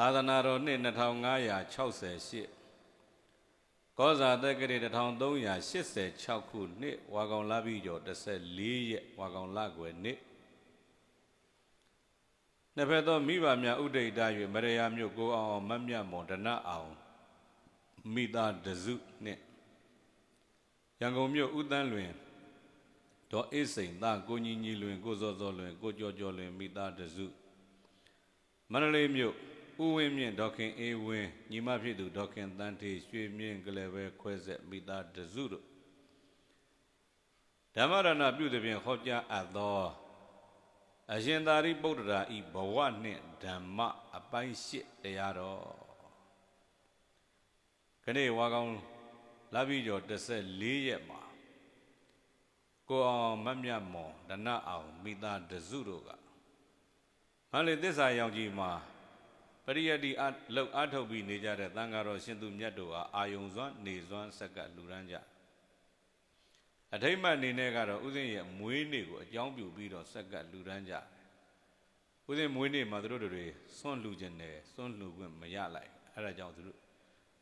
သာသနာတော်နှစ်2568ကောဇာတက္ကရာ1386ခုနှစ်ဝါကောင်လပြီးကျော်14ရက်ဝါကောင်လကွယ်နှစ်နှစ်ဖက်သောမိဘများဥဒိဋ္ဌ၍မရယာမြို့ကိုအောင်အောင်မတ်မြတ်မွန်ဒနအောင်မိသားတစုနှင့်ရန်ကုန်မြို့ဥတန်းလွင်ဒေါ်အေးစိန်သားကိုညီညီလွင် ကိုစောစောလွင် ကိုကြောကြောလွင်မိသားတစုမန္တလေးမြို့ ဥဝင်းမြင့်ဒေါခင်အေးဝင်းညီမဖြစ်သူဒေါခင်တန်းထေရွှေမြင့်ကလေးပဲခွဲဆက်မိသားတစုတို့ဓမ္မရဏပြုသည်ဖြင့်ဟောကြားအပ်သောအရှင်သာရိပုတ္တရာဤဘဝနှင့်ဓမ္မအပိုင်း၈တရားတော်ခနေ့ဝါကောင်လာပြီးကျော်14ရက်မှာကိုအောင်မတ်မြတ်မော်ဒနအောင်မိသားတစုတို့ကမန္တလေးသစ္စာရောင်ကြီးမှာ ပရိယတ္တိအလောက်အထုတ်ပြီးနေကြတဲ့သံဃာတော်ရှင်သူမြတ်တို့ဟာအာယုံစွမ်းနေစွမ်းဆက်ကလူရန်ကြအထိမ့်မှတ်အနေနဲ့ကတော့ဥစဉ်ရဲ့မွေးနေ့ကိုအကြောင်းပြုပြီးတော့ဆက်ကလူရန်ကြဥစဉ်မွေးနေ့မှာသူတို့တွေစွန့်လူခြင်းနဲ့စွန့်လူခွင့်မရလိုက်အဲဒါကြောင့်သူတို့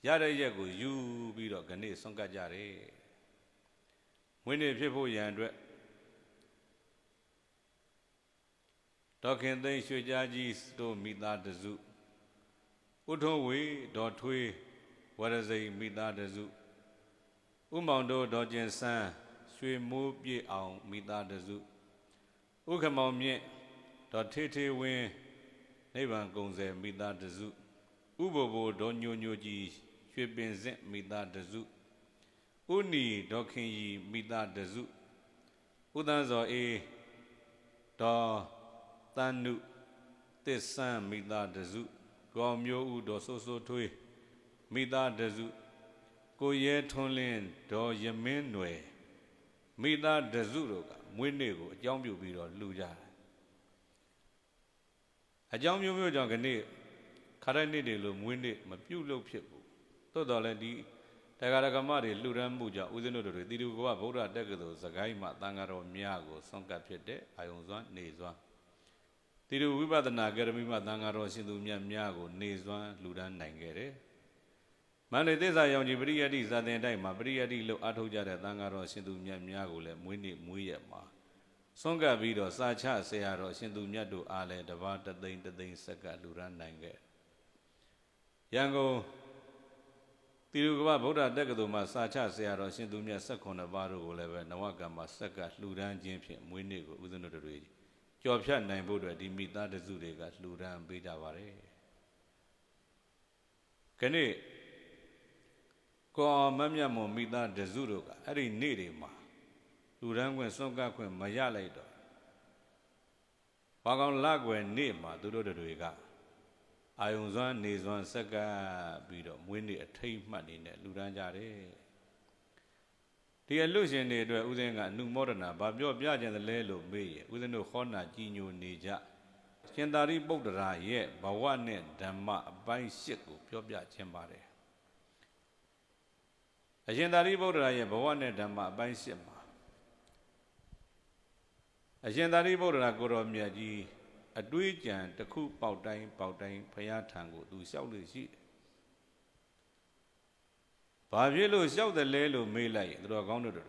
ရတဲ့ရက်ကိုယူပြီးတော့ခဏစွန့်ကတ်ကြတယ်မွေးနေ့ဖြစ်ဖို့ရန်အတွက်ဒေါခင်သိန်းရွှေကြားကြီးတို့မိသားတစု ဥထုံးဝေဒေါ်ထွေးဝရစိန်မိသားတစုဥမောင်တို့ဒေါ်ကျင်ဆန်းရွှေမိုးပြည့်အောင်မိသားတစုဥက္ကမောင်မြင့်ဒေါ်ထေထေဝင်းနိဗ္ဗာန်ကုံစယ်မိသားတစုဥဘဘိုဒေါ်ညိုညိုကြီးရွှေပင်စင့်မိသားတစုဥနီဒေါ်ခင်ရီမိသားတစုဥဒန်းစောအေးဒေါ်တန်နုတစ္ဆန်းမိသားတစု ကောမျိုးဦးဒေါ်ဆိုးဆိုးထွေးမိသားတစုကိုရဲထွန်းလင်းဒေါ်ယမင်းနွယ်မိသားတစုတို့ကမွေးနေ့ကိုအကြောင်းပြုပြီးတော့လှူကြတယ်အကြောင်းမျိုးမျိုးကြောင့်ခနေ့ခါတဲ့နေ့တွေလို့မွေးနေ့မပြုတ်လို့ဖြစ်ဘူးသို့တော်လည်းဒီတရားရကမတွေလှူဒန်းမှုကြောင့်ဦးဇင်းတို့တွေတီတူကဗုဒ္ဓတက္ကသိုလ်စကိုင်းမှာတန်ဃာတော်များကိုဆွန့်ကပ်ဖြစ်တဲ့အာယုံစွမ်းနေစွမ်း တိရဝိပဿနာအကယ်ဒမီမှာသံဃာတော်ရှင်သူမြတ်များကိုနေစွမ်းလူဒန်းနိုင်ခဲ့တယ်။မန္တလေးသစ္စာရောင်ကြီးပရိယတ္တိဇာတင်တိုက်မှာပရိယတ္တိလို့အထောက်ကြတဲ့သံဃာတော်ရှင်သူမြတ်များကိုလည်းမွေးနေ့မွေးရက်မှာဆွန့်ကပ်ပြီးတော့စာချဆရာတော်ရှင်သူမြတ်တို့အားလည်းတပါးတသိန်းတသိန်းဆက်ကလူဒန်းနိုင်ခဲ့။ရန်ကုန်တိရကမဗုဒ္ဓတက္ကသိုလ်မှာစာချဆရာတော်ရှင်သူမြတ်16ပါးတို့ကိုလည်းပဲနဝကံမှာဆက်ကလှူဒန်းခြင်းဖြင့်မွေးနေ့ကိုဦးဇင်းတို့တွေ ကြော်ဖြတ်နိုင်ဖို့အတွက်ဒီမိသားတစုတွေကလှူဒန်းပေးကြပါတယ်။ခဏကိုအောင်မမြတ်မွန်မိသားတစုတို့ကအဲ့ဒီနေ့တွေမှာလှူဒန်းခွင့်စွန့်ကပ်ခွင့်မရလိုက်တော့ဘာကောင်လကွယ်နေ့မှာသူတို့တွေကအာယုံစွမ်းနေစွမ်းစက္ကပ်ပြီးတော့မွေးနေ့အထိတ်မှတ်နေနဲ့လှူဒန်းကြတယ်။ ဒီအလူရှင်တွေအတွက်ဥစဉ်ကအနုမောဒနာဘာပြောပြကြတယ်လဲလို့မေးရင်ဥစဉ်တို့ခေါနာကြည်ညိုနေကြရှင်သာရိပုတ္တရာရဲ့ဘဝနဲ့ဓမ္မအပိုင်း၈ကိုပြောပြခြင်းပါတယ်အရှင်သာရိပုတ္တရာရဲ့ဘဝနဲ့ဓမ္မအပိုင်း၈မှာအရှင်သာရိပုတ္တရာကိုရောမြတ်ကြီးအတွေးကြံတစ်ခုပေါက်တိုင်းပေါက်တိုင်းဘုရားထံကိုသူလျှောက်လို့ရှိတယ် ဘာဖြစ်လို့လျှောက်တယ်လဲလို့မေးလိုက်ရင်သူတော်ကောင်းတို့တွေ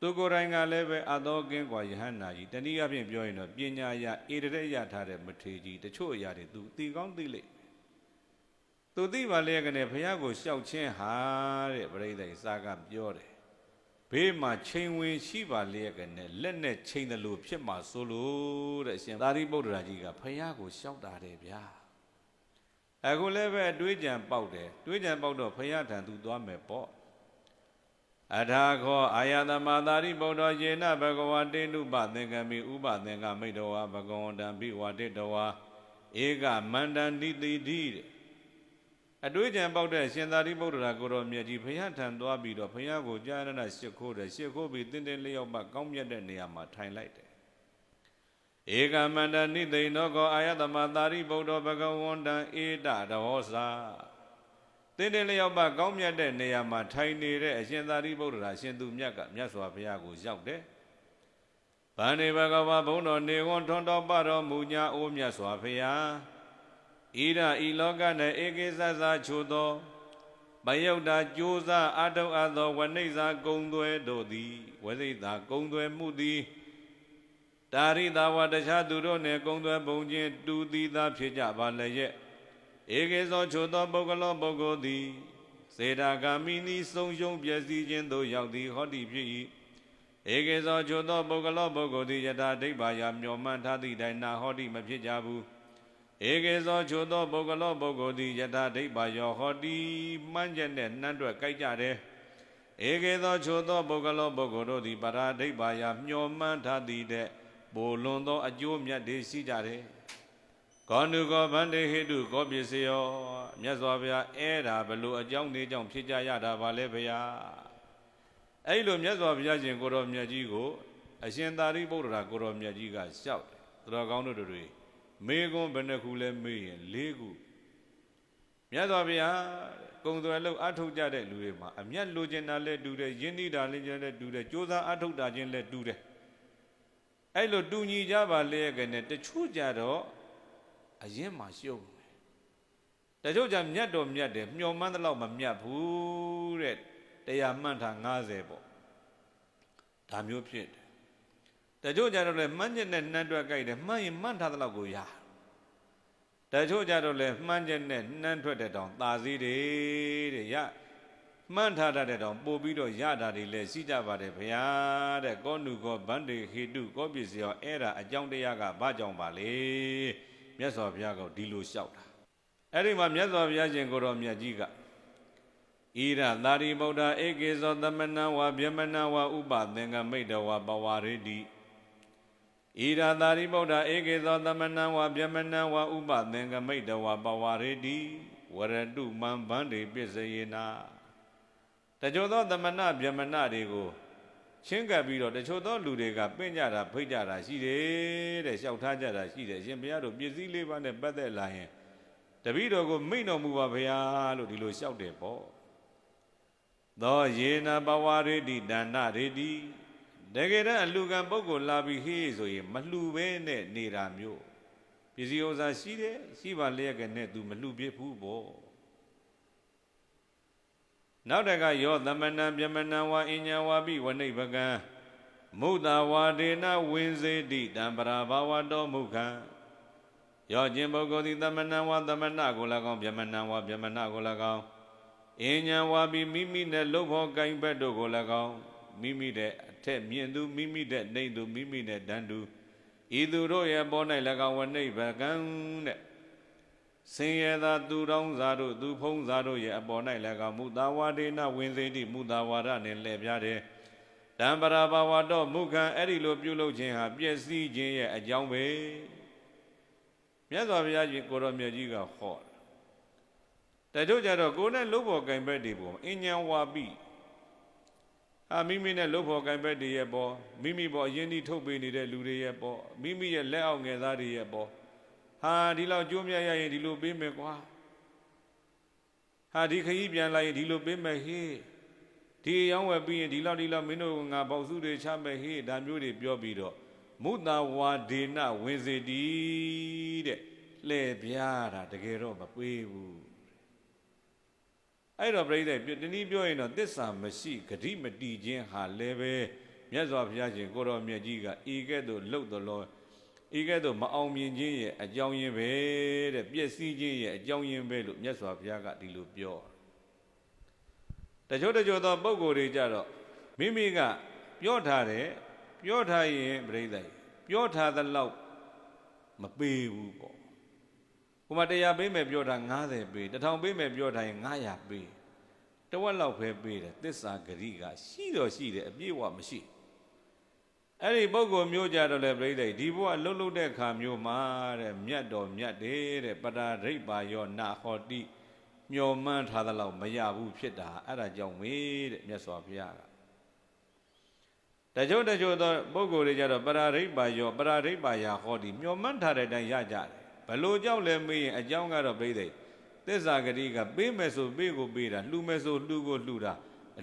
သူကိုယ်တိုင်ကလည်းပဲအသောကင်းกว่าယဟန္တာကြီးတနည်းအားဖြင့်ပြောရင်တော့ပညာရဧရတဲ့ရထားတဲ့မထေကြီးတချို့အရာတွေသူသိကောင်းသိလိမ့်သူသိပါလေကနေဘုရားကိုလျှောက်ခြင်းဟာတဲ့ပြိဿိစာကပြောတယ်ဘေးမှာချိန်ဝင်ရှိပါလေကနေလက်နဲ့ချိန်တယ်လို့ဖြစ်မှာဆိုလို့တဲ့အရှင်သာရိပုတ္တရာကြီးကဘုရားကိုလျှောက်တာတယ်ဗျာ အခုလည်းပဲတွေးကြံပေါက်တယ်တွေးကြံပေါက်တော့ဖရာထံသူသွားမယ်ပေါ့အထာခောအာယတမသာရိပုတ္တယေနဘဂဝတေနုပသင်္ကမိဥပသင်္ကမိတဝါဘဂဝန္တံဘိဝတိတဝါဧကမန္တန်တိတိတိတဲ့အတွေးကြံပေါက်တဲ့ရှင်သာရိပုတ္တရာကိုရောမြတ်ကြီးဖရာထံသွားပြီးတော့ဖရာကိုကြာရဏရှ िख ိုးတယ်ရှ िख ိုးပြီးတင်းတင်းလျောက်ပတ်ကောင်းမြတ်တဲ့နေရာမှာထိုင်လိုက်တယ် ဧကမန္တနိသိဏောကောအာယတမသာရိပုတ္တဘဂဝန္တံဧတရဟောစာတင်းတင်းလျောက်ပါကောင်းမြတ်တဲ့နေရာမှာထိုင်နေတဲ့အရှင်သာရိပုတ္တရာရှင်သူမြတ်ကမြတ်စွာဘုရားကိုရောက်တယ်။ဗန္ဒီဘဂဝါဘုန်းတော်နေဝန်ထွန်းတော်ပတော်မူညာအိုးမြတ်စွာဘုရားဣဒဤလောက၌ဧကိသသချိုသောဘယုတ်တာကြိုးစားအတုအပ်သောဝဏိဇာကုံသွဲတို့သည်ဝိသိတာကုံသွဲမှုသည် တာရိတာဝတခြားသူတို့နှင့်ကုံသွဲပုံချင်းတူသည်သာဖြစ်ကြပါလျက်ဧကေသောချိုသောပုဂ္ဂလောပုဂ္ဂိုလ်သည်စေတာဂာမိနီဆုံးရှုံးပျက်စီးခြင်းသို့ရောက်သည်ဟောတိဖြစ်၏ဧကေသောချိုသောပုဂ္ဂလောပုဂ္ဂိုလ်သည်ယထာဒိဗ္ဗာယမျောမှန်ထားသည့်တိုင်နာဟောတိမဖြစ်ကြဘူးဧကေသောချိုသောပုဂ္ဂလောပုဂ္ဂိုလ်သည်ယထာဒိဗ္ဗာယောဟောတိမှန်းချက်နဲ့နှမ်းတွက်ကြိုက်ကြတယ်ဧကေသောချိုသောပုဂ္ဂလောပုဂ္ဂိုလ်တို့သည်ပရာဒိဗ္ဗာယမျောမှန်းထားသည့်တဲ့ ပိုလွန်သောအကျိုးမြတ်တွေရှိကြတယ်ကောနုကောဗန္တေဟိတုကောပစ္စယောမြတ်စွာဘုရားအဲ့ဒါဘလို့အကြောင်းနေကြောင့်ဖြစ်ကြရတာပါလဲဗျာအဲ့လိုမြတ်စွာဘုရားရှင်ကိုရောမြတ်ကြီးကိုအရှင်သာရိပုတ္တရာကိုရောမြတ်ကြီးကလျှောက်တယ်သူတော်ကောင်းတို့တွေမေကွန်းဘယ်နှခုလဲမေးရင်၄ခုမြတ်စွာဘုရားကုံသွယ်လို့အထုတ်ကြတဲ့လူတွေမှာအမျက်လိုချင်တာလဲတူတယ်ယဉ်ဤတာလည်းလည်းတူတယ်ကြိုးစားအထုတ်တာချင်းလည်းတူတယ် အဲ့လိုတူညီကြပါလေကနဲ့တချို့ကြတော့အရင်မှရှုံးတယ်တချို့ကြမြတ်တော်မြတ်တယ်မျောမှန်းတဲ့လောက်မမြတ်ဘူးတဲ့တရားမှန်တာ90ပေါ့ဒါမျိုးဖြစ်တယ်တချို့ကြတော့လေမှန်းချက်နဲ့နှမ်းတွက်ကြိုက်တယ်မှန်းရင်မှန်းထားတဲ့လောက်ကိုရတချို့ကြတော့လေမှန်းချက်နဲ့နှမ်းထွက်တဲ့တောင်ตาစည်းတယ်တဲ့ရ မှန်းထားတဲ့တောင်ပို့ပြီးတော့ရတာတွေလည်းရှိကြပါတယ်ဗျာတဲ့ကောနုကောဗန္တေဟိတုကောပစ္စယောအဲ့ဒါအကြောင်းတရားကဘာကြောင့်ပါလဲမြတ်စွာဘုရားကဒီလိုလျှောက်တာအဲ့ဒီမှာမြတ်စွာဘုရားရှင်ကိုတော်မြတ်ကြီးကဣရသာရိဗုဒ္ဓဧကေသောသမဏဝါဗျမဏဝါဥပသင်္ကမိတ်တဝါပဝရိတိဣရသာရိဗုဒ္ဓဧကေသောသမဏဝါဗျမဏဝါဥပသင်္ကမိတ်တဝါပဝရိတိဝရတုမံဗန္တိပစ္စယေနာ တချို့သောသမဏဗျမဏတွေကိုချင်းကပ်ပြီးတော့တချို့သောလူတွေကပင့်ကြတာဖိတ်ကြတာရှိတယ်တဲ့လျှောက်ထားကြတာရှိတယ်ရှင်ဘုရားတို့ပစ္စည်းလေးပါးနဲ့ပတ်သက်လာရင်တပည့်တော်ကိုမိန့်တော်မူပါဘုရားလို့ဒီလိုလျှောက်တယ်ပေါ့သောယေနဘဝရေတိဒါနရေတိတကယ်တမ်းအလူကံပုဂ္ဂိုလ်လာပြီးဟေးဆိုရင်မလှူဘဲနဲ့နေတာမျိုးပစ္စည်းဥစ္စာရှိတယ်ရှိပါလျက်ကနဲ့ तू မလှူပြဘူးပေါ့ နောက်တကယောသမဏံပြမဏံဝါအညံဝါပိဝနိဗကံမုဒ္ဒဝါဒေနဝင်းစေတိတံပရာဘာဝတောမုခံယောခြင်းပုဂ္ဂိုလ်သည်သမဏံဝါသမဏကို၎င်းပြမဏံဝါပြမဏကို၎င်းအညံဝါပိမိမိနဲ့လုံဖို့ကင်ဘက်တို့ကို၎င်းမိမိတဲ့အထက်မြင့်သူမိမိတဲ့နှိမ့်သူမိမိနဲ့တန်းသူဤသူတို့ရဲ့ပေါ်၌၎င်းဝနိဗကံတဲ့ ဆင်းရဲသာသူတောင်းစားတို့သူဖုံးစားတို့ရဲ့အပေါ်၌လည်းကမူတာဝါဒေနဝင်စေတိမူတာဝါဒနဲ့လှည့်ပြတယ်တံပရာဘာဝတော့မုခံအဲ့ဒီလိုပြုလုပ်ခြင်းဟာပျက်စီးခြင်းရဲ့အကြောင်းပဲမြတ်စွာဘုရားကြီးကိုရောမြတ်ကြီးကဟောတယ်တချို့ကြတော့ကိုယ်နဲ့လုပ်ဖို့ကင်ဘက်တွေပေါ့အញ្ញံဝါပိအာမိမိနဲ့လုပ်ဖို့ကင်ဘက်တွေရဲ့ပေါ်မိမိပေါ်အရင်ဒီထုတ်ပေးနေတဲ့လူတွေရဲ့ပေါ်မိမိရဲ့လက်အောက်ငယ်သားတွေရဲ့ပေါ် ဟာဒီလောက်ကြိုးမြတ်ရရင်ဒီလိုပေးမယ်ကွာဟာဒီခကြီးပြန်လာရင်ဒီလိုပေးမယ်ဟေးဒီရောင်းဝယ်ပြီးရင်ဒီလောက်ဒီလောက်မင်းတို့ငါပေါ့စုတွေချမယ်ဟေးဒါမျိုးတွေပြောပြီးတော့မုတာဝါဒေနဝင်စေတီတဲ့လှည့်ပြားတာတကယ်တော့မပေးဘူးအဲ့တော့ပြိဿတနည်းပြောရင်တော့တစ္ဆာမရှိဂတိမတီခြင်းဟာလည်းပဲမြတ်စွာဘုရားရှင်ကိုတော်မြတ်ကြီးကဤကဲ့သို့လှုပ်တော်လော ဤကဲ့သို့မအောင်မြင်ခြင်းရဲ့အကြောင်းရင်းပဲတဲ့ပျက်စီးခြင်းရဲ့အကြောင်းရင်းပဲလို့မြတ်စွာဘုရားကဒီလိုပြောတချို့တချို့သောပုံကိုယ်တွေကြတော့မိမိကပြောထားတယ်ပြောထားရင်ပြိဿပြောထားသလောက်မပေးဘူးပေါ့ဟိုမှာတရားပေးမယ်ပြောတာ90ပေး1000ပေးမယ်ပြောထားရင်900ပေးတဝက်လောက်ပဲပေးတယ်သစ္စာဂရိကရှိတော့ရှိတယ်အပြည့်ဝမရှိဘူး အဲ့ဒီပုဂ္ဂိုလ်မျိုးကြတော့လေပြိဋိဒီဘုရားလှုပ်လှုပ်တဲ့ခါမျိုးမှာတဲ့မြတ်တော်မြတ်တယ်တဲ့ပတာရိပ်ပါယောနာဟောတိမျောမှန်းထားသလောက်မရဘူးဖြစ်တာအဲ့ဒါကြောင့်မေးတဲ့မြတ်စွာဘုရားကတချို့တချို့သောပုဂ္ဂိုလ်တွေကြတော့ပရာရိပ်ပါယောပရာရိပ်ပါယာဟောတိမျောမှန်းထားတဲ့အတိုင်းရကြတယ်ဘလို့ကြောင့်လဲမေးရင်အကြောင်းကတော့ပြိဋိသစ္စာဂတိကပေးမယ်ဆိုပေးကိုပေးတာလှူမယ်ဆိုလှူကိုလှူတာ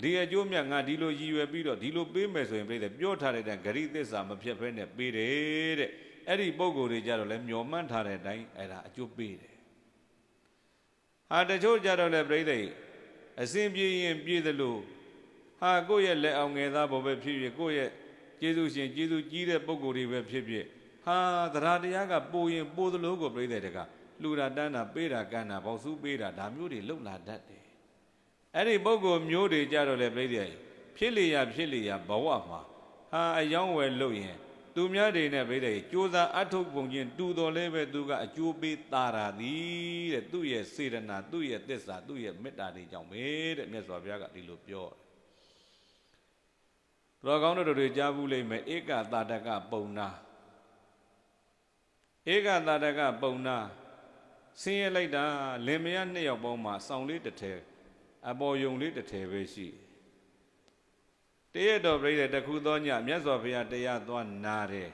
ဒီအကျိုးမြတ်ငါဒီလိုရည်ရွယ်ပြီးတော့ဒီလိုပေးမယ်ဆိုရင်ပြည်တယ်ပြောထားတဲ့အတိုင်းဂရိသစ္စာမဖြစ်ဘဲနဲ့ပေးတယ်တဲ့အဲ့ဒီပုံကိုယ်တွေကြတော့လဲမျောမှန်းထားတဲ့အတိုင်းအဲ့ဒါအကျိုးပေးတယ်ဟာတချို့ကြတော့လေပြိဿအစဉ်ပြေရင်ပြေသလိုဟာကိုယ့်ရဲ့လက်အောင်ငယ်သားဘောပဲဖြစ်ဖြစ်ကိုယ့်ရဲ့ကျေးဇူးရှင်ကျေးဇူးကြီးတဲ့ပုံကိုယ်တွေပဲဖြစ်ဖြစ်ဟာသရတရားကပိုရင်ပိုသလိုကိုပြိဿတကလူတာတန်းတာပေးတာကမ်းတာပေါ့စုပေးတာဒါမျိုးတွေလုံလာတတ်တယ် အဲ့ဒီပုံကိုယ်မျိုးတွေကြတော့လေပြိဿဖြစ်လေရဖြစ်လေရဘဝမှာဟာအယောင်းဝယ်လို့ရင်သူများတွေနဲ့ပြိတ္တိကြိုးစားအထုတ်ပုံချင်းတူတော်လဲပဲသူကအကျိုးပေးတာတာသည်တဲ့သူ့ရဲ့စေတနာသူ့ရဲ့သစ္စာသူ့ရဲ့မေတ္တာတွေကြောင့်ပဲတဲ့မြတ်စွာဘုရားကဒီလိုပြောတယ်။တော်ကောင်းတို့တွေကြားဘူးလိမ့်မယ်ဧကတာတကပုံနာဧကတာတကပုံနာဆင်းရဲလိုက်တာလင်မယားနှစ်ယောက်ပေါင်းမှာစောင်းလေးတစ်ထည် အပေါ်ယုံလေးတစ်ထည်ပဲရှိတယ်တရက်တော်ပြိတဲ့တခုသောညမြတ်စွာဘုရားတရားသွားနာတယ်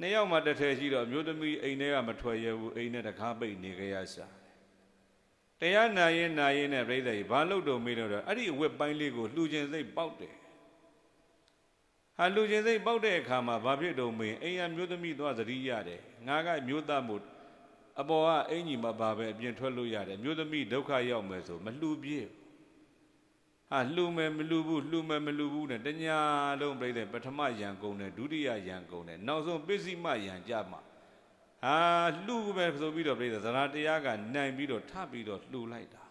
နှစ်ယောက်မှတစ်ထည်ရှိတော့မြို့သမီးအိမ်ထဲကမထွက်ရဘူးအိမ်နဲ့တကားပိတ်နေကြရရှာတရားနာရင်နာရင်နဲ့ပြိတဲ့ဘာလို့တော့မေးတော့အဲ့ဒီအဝတ်ပိုင်းလေးကိုလှူခြင်းစိတ်ပေါက်တယ်ဟာလှူခြင်းစိတ်ပေါက်တဲ့အခါမှာဘာဖြစ်တော့မင်းအိမ်ရမြို့သမီးသွားသတိရတယ်ငါကမြို့သားမို့ အပေါ်ကအင်ကြီးမပါပဲအပြင်ထွက်လို့ရတယ်မြို့သမီးဒုက္ခရောက်မယ်ဆိုမလှူပြည့်ဟာလှူမယ်မလှူဘူးလှူမယ်မလှူဘူးနဲ့တညာလုံးပြိတဲ့ပထမယံကုန်တယ်ဒုတိယယံကုန်တယ်နောက်ဆုံးပစ္စည်းမယံကြမှာဟာလှူပဲဆိုပြီးတော့ပြိတဲ့သရတရားကနိုင်ပြီးတော့ထပြီးတော့လှူလိုက်တာ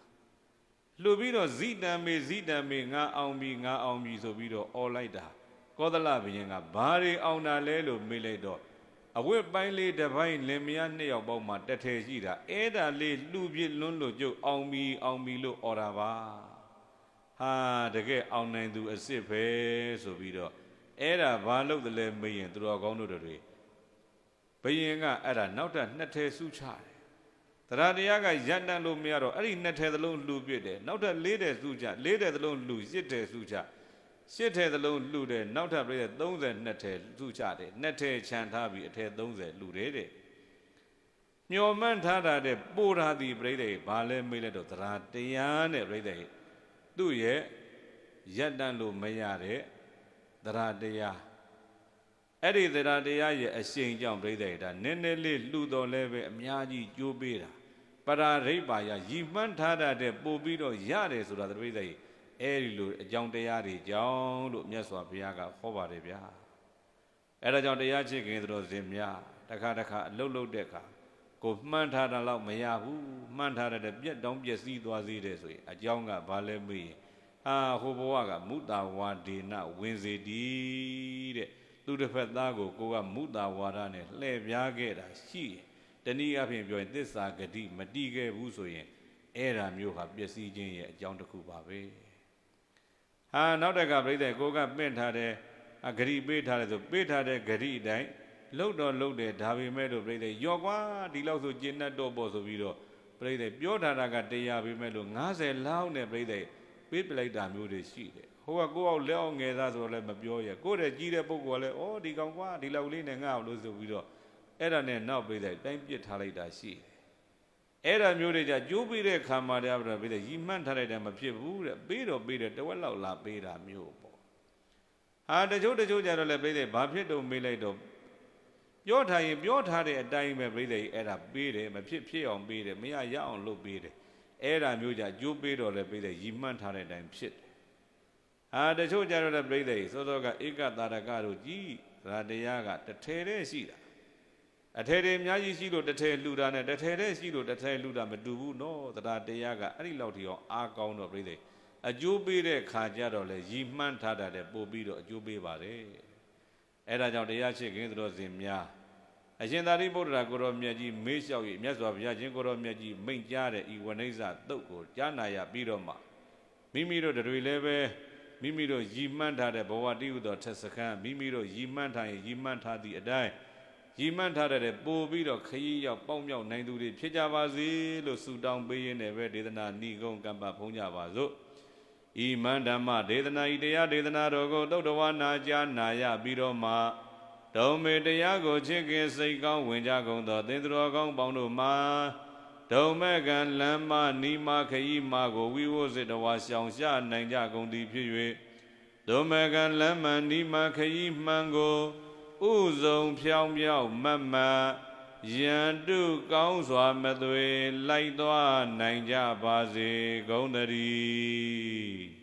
လှူပြီးတော့ဇိတံမေဇိတံမေငါအောင်ပြီငါအောင်ပြီဆိုပြီးတော့អော်လိုက်တာကောသလဘုရင်ကဘာတွေအောင်တာလဲလို့မေးလိုက်တော့ အဝတ်ပိုင်းလေးတစ်ပိုင်းလင်မယားနှစ်ယောက်ပေါင်းမှာတက်ထဲရှိတာအဲ့ဒါလေးလှူပြလွန်းလို့ကျုပ်အောင်ပြီအောင်ပြီလို့អော်တာပါဟာတကယ်အောင်နိုင်သူအစ်စ်ပဲဆိုပြီးတော့အဲ့ဒါဘာလို့တလဲမေးရင်သူတော်ကောင်းတို့တွေဘယင်ကအဲ့ဒါနောက်ထပ်နှစ်ထဲစုချတယ်တရားတရားကရန်တန်လို့မရတော့အဲ့ဒီနှစ်ထဲသလုံးလှူပြစ်တယ်နောက်ထပ်လေးတဲ့စုချလေးတဲ့သလုံးလှူရှစ်တဲ့စုချ ရှစ်ထဲသလုံးလှူတယ်နောက်ထပ်ပြည့်တဲ့32ထဲလှူချတယ်နှစ်ထဲခြံထားပြီးအထဲ30လှူတယ်တဲ့မျော်မှန်းထားတာတဲ့ပို့ထားသည်ပြိတဲ့ဘာလဲမေးလိုက်တော့တရားတရားနဲ့ပြိတဲ့သူ့ရဲ့ရက်တန်လို့မရတဲ့တရားတရားအဲ့ဒီတရားတရားရဲ့အရှိန်ကြောင့်ပြိတဲ့ဒါနည်းနည်းလေးလှူတော်လဲပဲအများကြီးကြိုးပေးတာပရာရိပ်ပါယရည်မှန်းထားတာတဲ့ပို့ပြီးတော့ရတယ်ဆိုတာပြိတဲ့ အဲဒီလိုအကြောင်းတရားတွေကြောင့်လို့မြတ်စွာဘုရားကဟောပါတယ်ဗျာအဲဒါကြောင့်တရားချစ်ခင်တို့စင်များတစ်ခါတစ်ခါအလုတ်လုတ်တဲ့အခါကိုမှန်းထားတာတော့မရဘူးမှန်းထားတဲ့ပြက်တောင်းပြက်စီးသွားစေတယ်ဆိုရင်အကြောင်းကဘာလဲမေးရင်ဟာဟိုဘဝကမုတာဝါဒေနဝင်စေတီတဲ့သူတစ်ဖက်သားကိုကိုကမုတာဝါဒနဲ့လှည့်ပြားခဲ့တာရှိရင်တနည်းအားဖြင့်ပြောရင်သစ္စာဂတိမတီးခဲ့ဘူးဆိုရင်အဲ့ဒါမျိုးဟာပျက်စီးခြင်းရဲ့အကြောင်းတစ်ခုပါပဲ ဟာနောက်တက်ကပြိတဲ့ကိုကပင့်ထားတဲ့ဂရိပေးထားတယ်ဆိုပေးထားတဲ့ဂရိအတိုင်းလှုပ်တော့လှုပ်တယ်ဒါပေမဲ့လို့ပြိတဲ့ရော့ကွာဒီလောက်ဆိုကျင့်တတ်တော့ပေါ့ဆိုပြီးတော့ပြိတဲ့ပြောထားတာကတရားပေမဲ့လို့90လောက်နဲ့ပြိတဲ့ပေးပလိုက်တာမျိုးတွေရှိတယ်ဟိုကကိုယ့်အောက်လက်အောင်ငယ်သားဆိုတော့လည်းမပြောရကိုယ့်တဲ့ကြီးတဲ့ပုဂ္ဂိုလ်ကလည်းဩဒီကောင်ကွာဒီလောက်လေးနဲ့ငါ့အောင်လို့ဆိုပြီးတော့အဲ့ဒါနဲ့နောက်ပြိတဲ့တိုင်းပြစ်ထားလိုက်တာရှိတယ် အဲ့ဒါမျိုးတွေကြကျိုးပေးတဲ့ခံမာတရားပြပေးတယ်ရီမှန်းထားလိုက်တယ်မဖြစ်ဘူးတဲ့ပေးတော့ပေးတယ်တဝက်လောက်လာပေးတာမျိုးပေါ့ဟာတချို့တချို့ကြတော့လည်းပေးတယ်ဘာဖြစ်တော့မေးလိုက်တော့ပြောထားရင်ပြောထားတဲ့အတိုင်းပဲပေးတယ်အဲ့ဒါပေးတယ်မဖြစ်ဖြစ်အောင်ပေးတယ်မရရအောင်လုပ်ပေးတယ်အဲ့ဒါမျိုးကြကျိုးပေးတော့လည်းပေးတယ်ရီမှန်းထားတဲ့အတိုင်းဖြစ်တယ်ဟာတချို့ကြတော့လည်းပြိဿစောစောကဧကတာရကတို့ကြီးဒါတရားကတထဲတည်းရှိတာ အထဲတွေအများကြီးရှိလို့တစ်ထဲလှူတာနဲ့တစ်ထဲတည်းရှိလို့တစ်ထဲလှူတာမတူဘူးနော်တရားတရားကအဲ့ဒီလောက်ထိအောင်အားကောင်းတော့ပြိသိအကျိုးပေးတဲ့ခါကြတော့လေရီမှန်းထားတာတဲ့ပို့ပြီးတော့အကျိုးပေးပါတယ်အဲ့ဒါကြောင့်တရားရှိခင်တို့စင်များအရှင်သာရိပုတ္တရာကိုရောမြတ်ကြီးမေးလျှောက်၍မြတ်စွာဘုရားရှင်ကိုရောမြတ်ကြီးမိန့်ကြားတဲ့ဤဝဏိဇတုတ်ကိုကြားနာရပြီးတော့မှမိမိတို့တွေလည်းပဲမိမိတို့ရီမှန်းထားတဲ့ဘဝတည်းဟူသောထက်စခန်းမိမိတို့ရီမှန်းထားရင်ရီမှန်းထားသည့်အတိုင်း ရည်မှန်းထားတဲ့ပို့ပြီးတော့ခရီးရောက်ပေါင်းမြောက်နိုင်သူတွေဖြစ်ကြပါစေလို့ဆုတောင်းပေးရင်းနဲ့ပဲဒေသနာဏီကုံကမ္ဘာဖုံးကြပါစို့ဤမန္ဓမ္မဒေသနာဤတရားဒေသနာတော်ကိုတုတ်တော်ဝနာကြားနာရပြီးတော့မှဒုံမေတရားကိုချစ်ခင်စိတ်ကောင်းဝင်ကြကုန်သောသင်္တော်ကောင်းပေါင်းတို့မှာဒုံမဲ့ကံလမ်းမနီမခရီးမကိုဝိဝစစ်တော်ဝါရှောင်ရှားနိုင်ကြကုန်သည်ဖြစ်၍ဒုံမဲ့ကံလမ်းမနီမခရီးမှန်ကို ဥဇုံဖြောင်းဖြောင်းမတ်မတ်ယန္တုကောင်းစွာမသွေ လိုက်သွားနိုင်ကြပါစေဂုံးတည်း